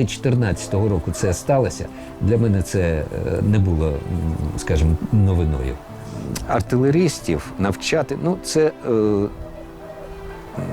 коли 14-го року це сталося, для мене це е, не було, скажімо, новиною. Артилерістів навчати, ну це е,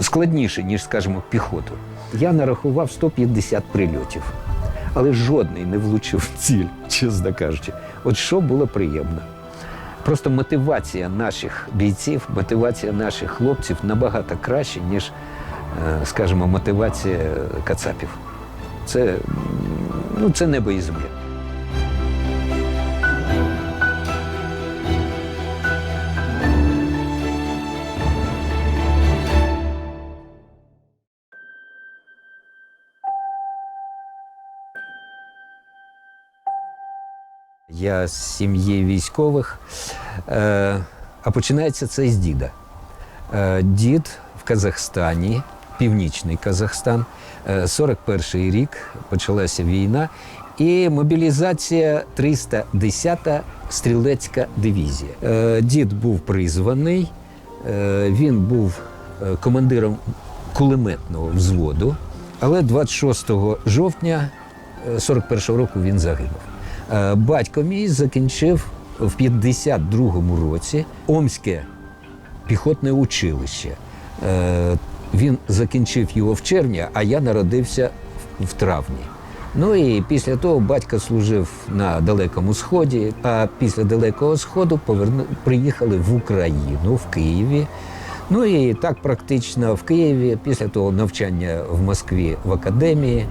складніше, ніж, скажімо, піхоту. Я нарахував 150 прильотів, але жодний не влучив в ціль, чесно кажучи. От що було приємно. Просто мотивація наших бійців, мотивація наших хлопців набагато краще, ніж, е, скажімо, мотивація кацапів. Це, ну, це небо і земля. Я з сім'ї військових, е, а починається це з діда. Е, дід в Казахстані, північний Казахстан, е, 41-й рік почалася війна, і мобілізація 310-та стрілецька дивізія. Е, дід був призваний, е, він був е, командиром кулеметного взводу, але 26 жовтня 41-го року він загинув. Е, Батько мій закінчив в 52-му році Омське піхотне училище. Він закінчив його в червні, а я народився в травні. Ну і після того батько служив на Далекому Сході, а після Далекого Сходу поверну... приїхали в Україну, в Києві. Ну і так практично в Києві, після того навчання в Москві в академії.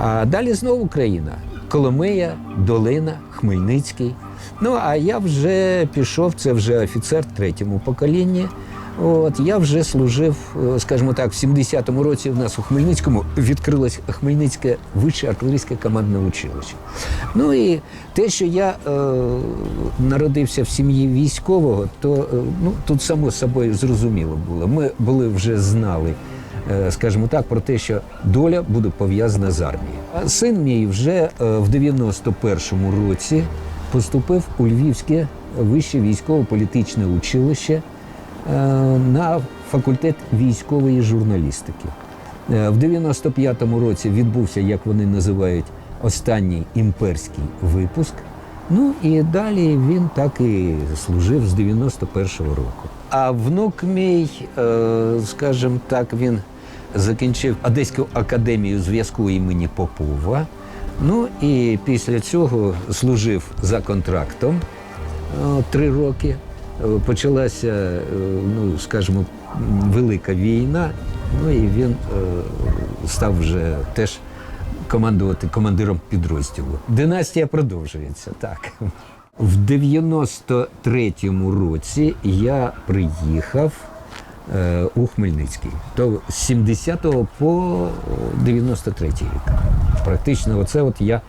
А далі знову Україна. Коломия, Долина, Хмельницький. Ну, а я вже пішов, це вже офіцер третьому поколінні. От я вже служив, е, скажімо так, в 70-му році в нас у Хмельницькому відкрилось Хмельницьке вище артилерійське командне училище. Ну і те, що я е, народився в сім'ї військового, то е, ну, тут само собою зрозуміло було. Ми були вже знали е, скажімо так, про те, що доля буде пов'язана з армією. А син мій вже е, в 91-му році поступив у Львівське вище військово-політичне училище на факультет військової журналістики. Е, В 95-му році відбувся, як вони називають, останній імперський випуск. Ну і далі він так і служив з 91-го року. А внук мій, е, скажімо так, він закінчив Одеську академію зв'язку імені Попова. Ну і після цього служив за контрактом е, три роки. Е, Почалася, е, ну скажімо, велика війна. Ну і він е, став вже теж командувати командиром підрозділу. Династія продовжується так. В 93-му році я приїхав у Хмельницький. То з 70 по 93 рік. Практично, оце от я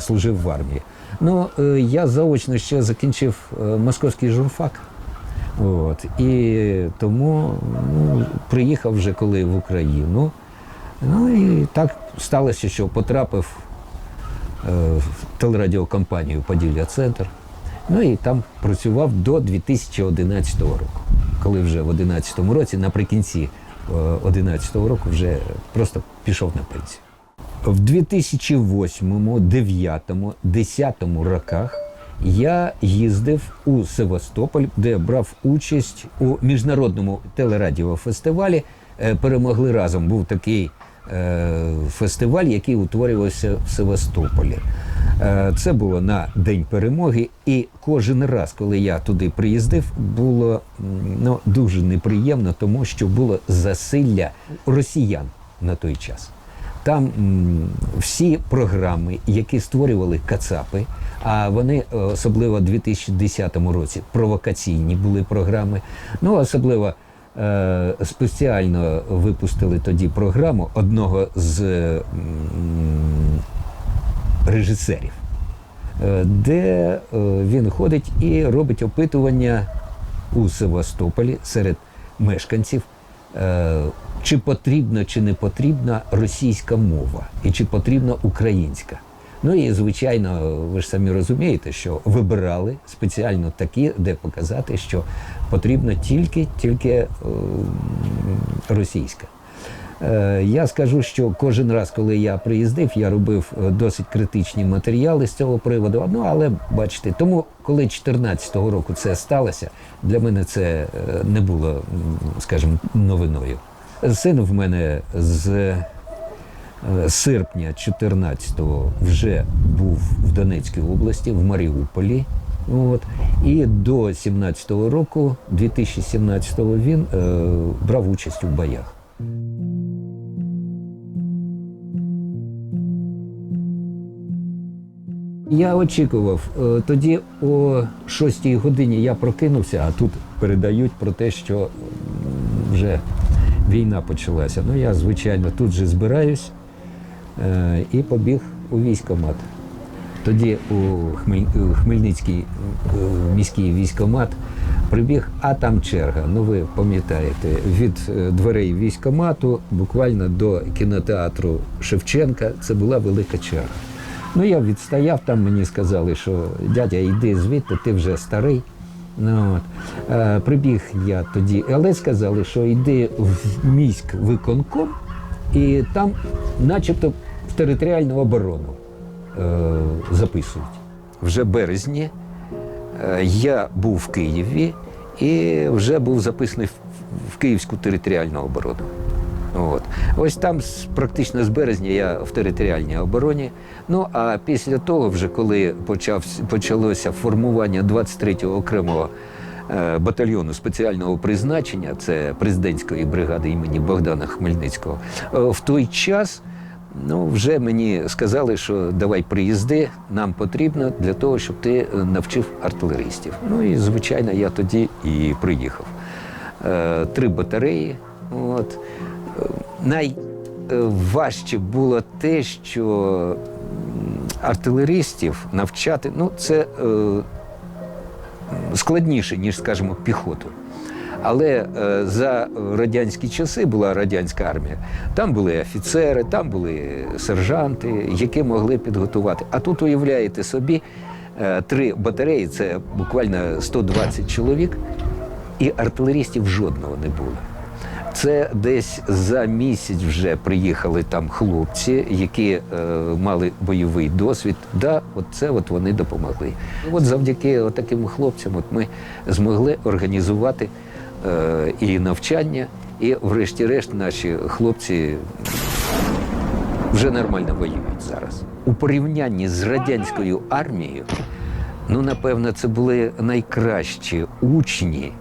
служив в армії. Ну, е, я заочно ще закінчив е, московський журфак. От. І тому ну, приїхав вже коли в Україну. Ну і так сталося, що потрапив е, в телерадіокомпанію Поділля Центр. Ну і там працював до 2011 року. Коли вже в 2011 році, наприкінці 2011 року, вже просто пішов на пенсію. В 2008, 2009, 2010 роках я їздив у Севастополь, де брав участь у міжнародному телерадіофестивалі. Е, Перемогли разом. Був такий е, фестиваль, який утворювався в Севастополі. Е, Це було на День перемоги, і кожен раз, коли я туди приїздив, було ну, дуже неприємно, тому що було засилля росіян на той час. Там всі програми, які створювали Кацапи, а вони е, особливо в 2010 році провокаційні були програми. Ну особливо е, спеціально випустили тоді програму одного з режисерів, е, де він ходить і робить опитування у Севастополі серед мешканців, чи потрібна чи не потрібна російська мова, і чи потрібна українська. Ну і звичайно, ви ж самі розумієте, що вибирали спеціально такі, де показати, що потрібно тільки, тільки е, російська. Е, Я скажу, що кожен раз, коли я приїздив, я робив е, досить критичні матеріали з цього приводу. Ну але бачите, тому коли 2014 року це сталося, для мене це е, не було, скажімо, новиною. Син в мене з серпня 14-го вже був в Донецькій області, в Маріуполі. От. І до 17-го року, 2017-го, він е, брав участь у боях. Я очікував. Е, Тоді о 6 годині я прокинувся, а тут передають про те, що вже війна почалася. Ну, я, звичайно, тут же збираюсь е, і побіг у військкомат. Тоді у Хмель- у Хмельницький е, міський військкомат прибіг, а там черга. Ну ви пам'ятаєте, від дверей військкомату буквально до кінотеатру Шевченка це була велика черга. Ну я відстояв, там мені сказали, що дядя, йди звідти, ти вже старий. Ну, от. Е, прибіг я тоді, але сказали, що йди в міськ виконком, і там, начебто, в територіальну оборону е, записують. Вже березні е, я був в Києві і вже був записаний в, Київську територіальну оборону. От. Ось там практично з березня я в територіальній обороні. Ну а після того, вже коли почав, почалося формування 23-го окремого е, батальйону спеціального призначення, це президентської бригади імені Богдана Хмельницького, е, в той час ну, вже мені сказали, що давай приїзди, нам потрібно для того, щоб ти навчив артилеристів. Ну і звичайно, я тоді і приїхав. Е, Три батареї. От. Найважче було те, що артилеристів навчати, ну, це е, складніше, ніж, скажімо, піхоту. Але е, за радянські часи була радянська армія. Там були офіцери, там були сержанти, які могли підготувати. А тут уявляєте собі, е, три батареї це буквально 120 чоловік, і артилерістів жодного не було. Це десь за місяць вже приїхали там хлопці, які е, мали бойовий досвід. Да, от це от вони допомогли. От завдяки таким хлопцям от ми змогли організувати е, і навчання, і, врешті-решт, наші хлопці вже нормально воюють зараз. У порівнянні з радянською армією, ну напевно, це були найкращі учні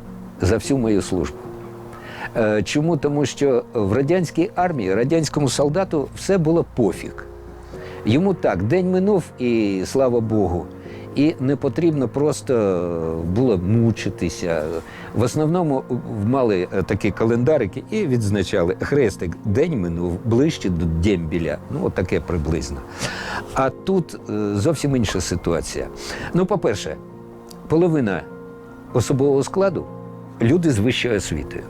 за всю мою службу. Е, Чому? Тому що в радянській армії, радянському солдату все було пофіг. Йому так, день минув, і слава Богу. І не потрібно просто було мучитися. В основному мали е, такі календарики і відзначали хрестик, день минув ближче до дембіля. Ну, от таке приблизно. А тут е, зовсім інша ситуація. Ну, по-перше, половина особового складу люди з вищою освітою.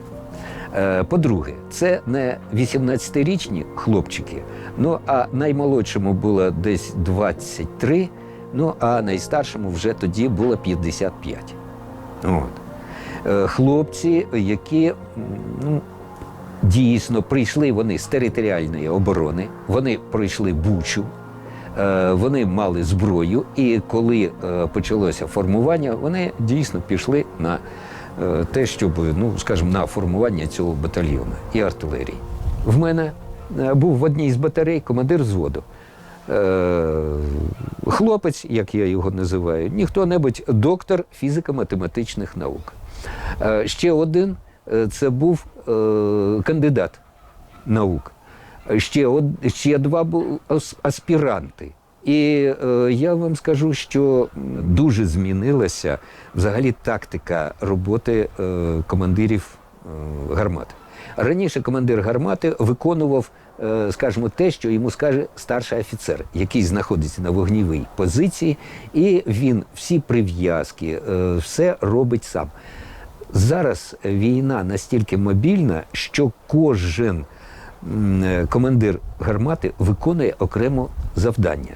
Е, По-друге, це не 18-річні хлопчики, ну а наймолодшому було десь 23, ну а найстаршому вже тоді було 55. От. Е, Хлопці, які ну, дійсно прийшли вони з територіальної оборони, вони пройшли бучу, е, вони мали зброю, і коли почалося формування, вони дійсно пішли на те, щоб, ну, скажімо, на формування цього батальйону і артилерії. В мене е, був в одній з батарей командир взводу. Е, Хлопець, як я його називаю, ніхто-небудь доктор фізико-математичних наук. Е, Ще один е, це був е, кандидат наук. Ще, ще два аспіранти. І е, я вам скажу, що дуже змінилася взагалі тактика роботи е, командирів е, гармат. Раніше командир гармати виконував, е, скажімо, те, що йому скаже старший офіцер, який знаходиться на вогнівій позиції, і він всі прив'язки, е, все робить сам. Зараз війна настільки мобільна, що кожен е, командир гармати виконує окремо завдання.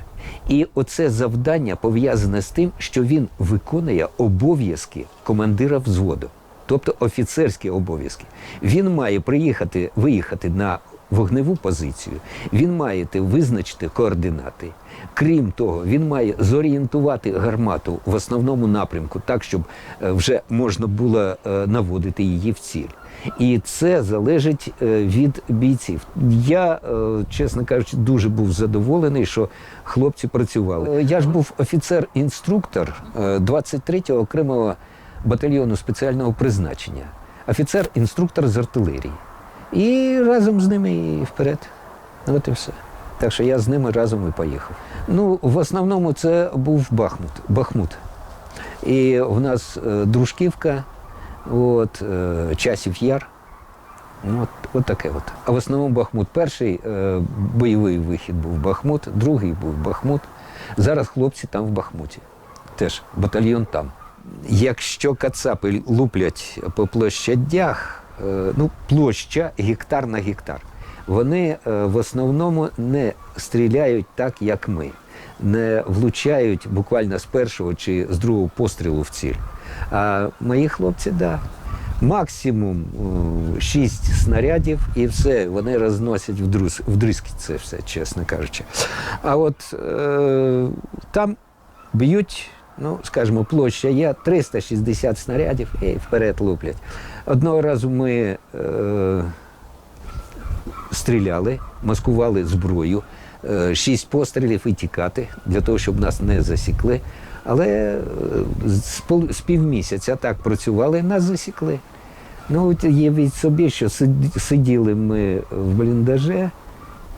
І оце завдання пов'язане з тим, що він виконує обов'язки командира взводу, тобто офіцерські обов'язки. Він має приїхати, виїхати на вогневу позицію, він має визначити координати. Крім того, він має зорієнтувати гармату в основному напрямку, так, щоб е, вже можна було е, наводити її в ціль. І це залежить е, від бійців. Я, чесно кажучи, дуже був задоволений, що хлопці працювали. Я ж був офіцер-інструктор е, 23-го окремого батальйону спеціального призначення, офіцер-інструктор з артилерії. І разом з ними і вперед. От і все. Так що я з ними разом і поїхав. Ну, в основному це був Бахмут. Бахмут. І в нас е, Дружківка, от, е, Часів Яр. Ну, От, от таке от. А в основному Бахмут. Перший е, бойовий вихід був Бахмут, другий був Бахмут. Зараз хлопці там в Бахмуті. Теж батальйон там. Якщо кацапи луплять по площадях, ну, площа гектар на гектар, вони е, в основному не стріляють так, як ми, не влучають буквально з першого чи з другого пострілу в ціль. А мої хлопці, так. Да, Максимум е, шість снарядів і все, вони розносять вдрузь, вдризки це все, чесно кажучи. А от е, там б'ють, ну, скажімо, площа є 360 снарядів і вперед луплять. Одного разу ми е, стріляли, маскували зброю, е, шість пострілів і тікати, для того, щоб нас не засікли. Але е, з пол- з півмісяця так працювали, нас засікли. Ну, от є від собі, що сиділи ми в бліндаже,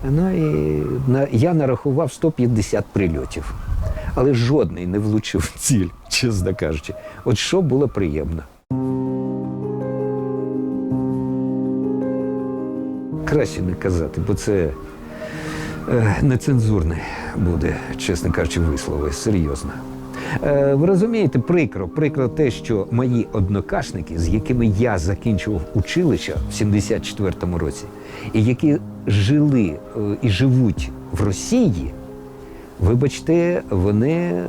ну і на, я нарахував 150 прильотів. Але жодний не влучив в ціль, чесно кажучи. От що було приємно. Краще не казати, бо це е, нецензурне буде, чесно кажучи, вислови, серйозно. Е, ви розумієте, прикро, прикро те, що мої однокашники, з якими я закінчував училище в 74-му році, і які жили е, і живуть в Росії, Вибачте, вони е,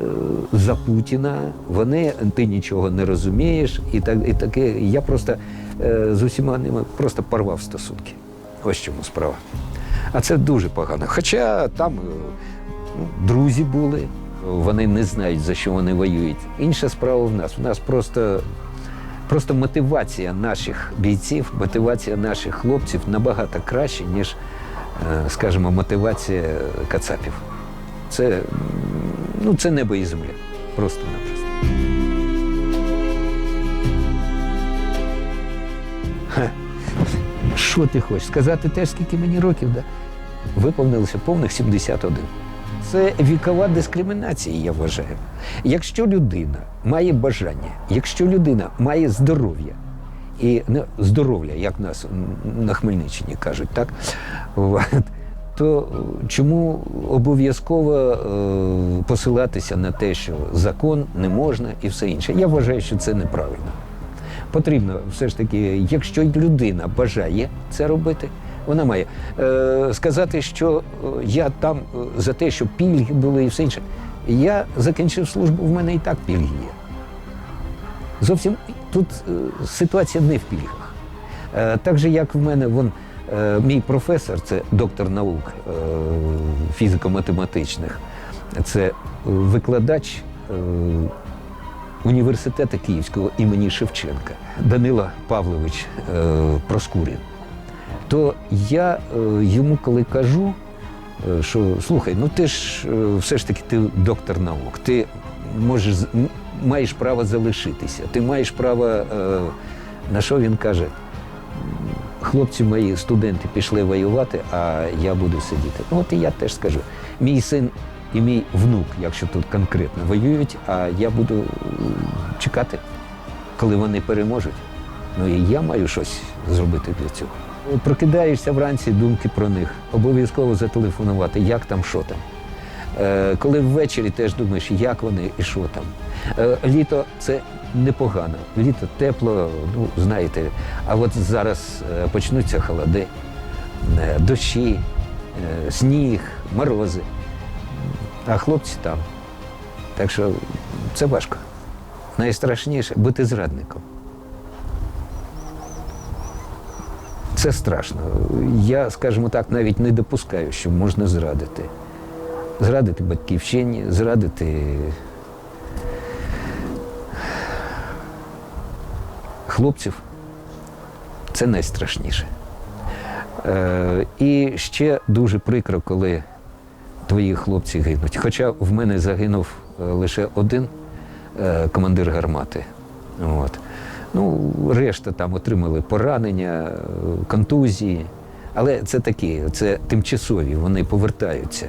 за Путіна, вони ти нічого не розумієш, і так і таке. Я просто е, з усіма ними просто порвав стосунки. Ось чому справа. А це дуже погано. Хоча там е, ну, друзі були, вони не знають, за що вони воюють. Інша справа в нас. У нас просто, просто мотивація наших бійців, мотивація наших хлопців набагато краще, ніж, скажімо, мотивація кацапів. Це, ну, це небо і земля. Просто-напросто. Що ти хочеш? Сказати теж, скільки мені років, да? Виповнилося повних 71. Це вікова дискримінація, я вважаю. Якщо людина має бажання, якщо людина має здоров'я, і ну, здоров'я, як нас на Хмельниччині кажуть, так? От, то чому обов'язково е, посилатися на те, що закон не можна і все інше? Я вважаю, що це неправильно. Потрібно все ж таки, якщо людина бажає це робити, вона має е, сказати, що е, я там е, за те, що пільги були і все інше. Я закінчив службу, в мене і так пільги є. Зовсім тут ситуація не в пільгах. Так же, як в мене вон, мій професор, це доктор наук е, фізико-математичних, це викладач е, університету Київського імені Шевченка Данила Павлович е, Проскурін. То я е, йому коли кажу, е, що слухай, ну ти ж е, все ж таки ти доктор наук, ти можеш маєш право залишитися, ти маєш право. е, На що він каже? Хлопці мої студенти пішли воювати, а я буду сидіти. Ну, от і я теж скажу. Мій син і мій внук, якщо тут конкретно, воюють, а я буду е, чекати, коли вони переможуть. Ну і я маю щось зробити для цього. Прокидаєшся вранці, думки про них. Обов'язково зателефонувати, як там, що там. Е, коли ввечері теж думаєш, як вони і що там. Е, літо це непогано. Літо тепло, ну знаєте. А от зараз е, почнуться холоди, дощі, сніг, морози. А хлопці там. Так що це важко. Найстрашніше бути зрадником. Це страшно. Я, скажімо так, навіть не допускаю, що можна зрадити. Зрадити батьківщині, зрадити хлопців. Це найстрашніше. Е, і ще дуже прикро, коли твої хлопці гинуть. Хоча в мене загинув е, лише один е, командир гармати. От. Ну, решта там отримали поранення, е, контузії. Але це такі, це тимчасові, вони повертаються.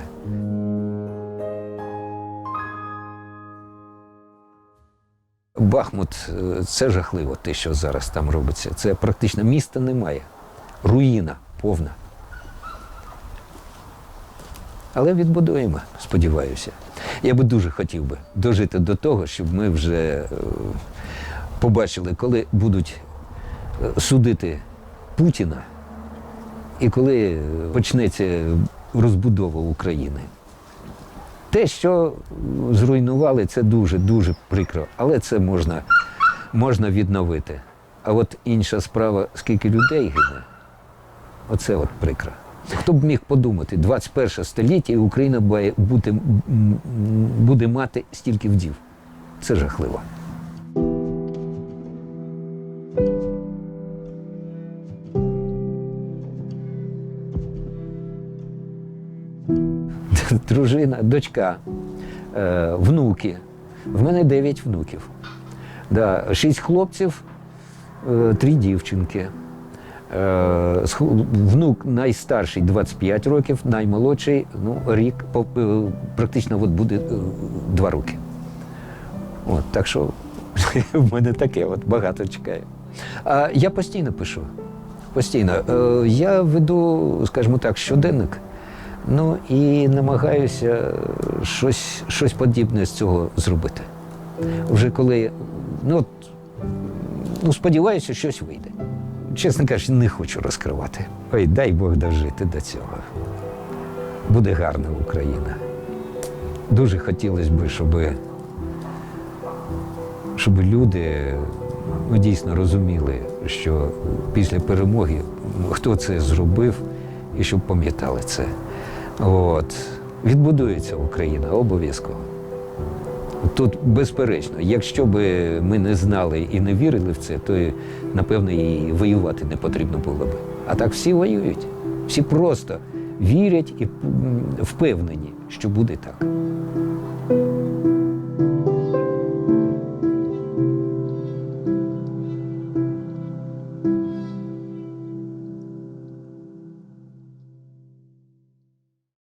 Бахмут е, це жахливо, те, що зараз там робиться. Це практично міста немає. Руїна повна. Але відбудуємо, сподіваюся. Я би дуже хотів би дожити до того, щоб ми вже е, побачили, коли будуть е, судити Путіна і коли почнеться розбудова України. Те, що зруйнували, це дуже дуже прикро, але це можна, можна відновити. А от інша справа, скільки людей гине, оце от прикро. Хто б міг подумати, 21 століття і Україна м, буде мати стільки вдів. Це жахливо. Дружина, дочка, е, внуки. В мене 9 внуків. Да, 6 хлопців, е, 3 дівчинки. Е, Внук найстарший 25 років, наймолодший ну, рік, практично от буде 2 роки. От, так що в мене таке от багато чекає. А я постійно пишу. Постійно. Я веду, скажімо так, щоденник. Ну і намагаюся щось, щось подібне з цього зробити. Вже коли, ну, от, ну сподіваюся, щось вийде. Чесно кажучи, не хочу розкривати. Ой, дай Бог дожити до цього. Буде гарна Україна. Дуже хотілося б, щоб, щоб люди ну, дійсно розуміли, що після перемоги хто це зробив, і щоб пам'ятали це. От. Відбудується Україна обов'язково. Тут безперечно, якщо б ми не знали і не вірили в це, то напевно і воювати не потрібно було б. А так всі воюють. Всі просто вірять і впевнені, що буде так.